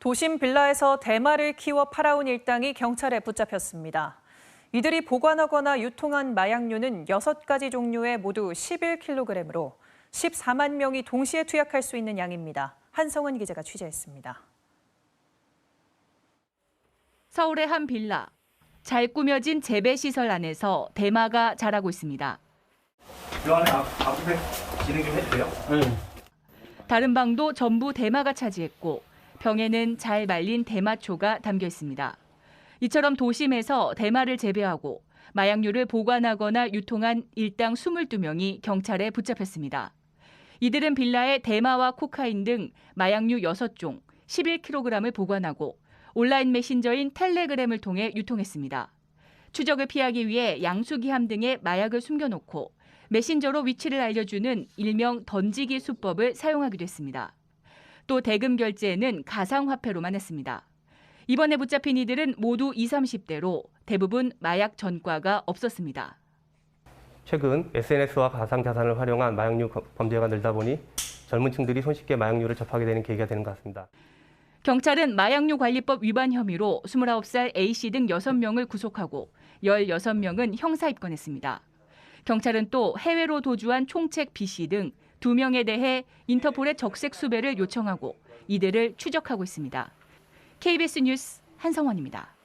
도심 빌라에서 대마를 키워 팔아온 일당이 경찰에 붙잡혔습니다. 이들이 보관하거나 유통한 마약류는 6가지 종류의 모두 11kg으로 14만 명이 동시에 투약할 수 있는 양입니다. 한성은 기자가 취재했습니다. 서울의 한 빌라. 잘 꾸며진 재배 시설 안에서 대마가 자라고 있습니다. 이 안에 앞, 앞에 진행 좀 해도 돼요? 다른 방도 전부 대마가 차지했고 병에는 잘 말린 대마초가 담겨 있습니다. 이처럼 도심에서 대마를 재배하고 마약류를 보관하거나 유통한 일당 22명이 경찰에 붙잡혔습니다. 이들은 빌라에 대마와 코카인 등 마약류 6종, 11kg을 보관하고 온라인 메신저인 텔레그램을 통해 유통했습니다. 추적을 피하기 위해 양수기함 등에 마약을 숨겨놓고 메신저로 위치를 알려주는 일명 던지기 수법을 사용하기도 했습니다. 또 대금 결제는 가상화폐로만 했습니다. 이번에 붙잡힌 이들은 모두 20, 30대로 대부분 마약 전과가 없었습니다. 최근 SNS와 가상자산을 활용한 마약류 범죄가 늘다 보니 젊은 층들이 손쉽게 마약류를 접하게 되는 계기가 되는 것 같습니다. 경찰은 마약류 관리법 위반 혐의로 29살 A씨 등 6명을 구속하고 16명은 형사 입건했습니다. 경찰은 또 해외로 도주한 총책 B씨 등 2명에 대해 인터폴의 적색 수배를 요청하고 이들을 추적하고 있습니다. KBS 뉴스 한성원입니다.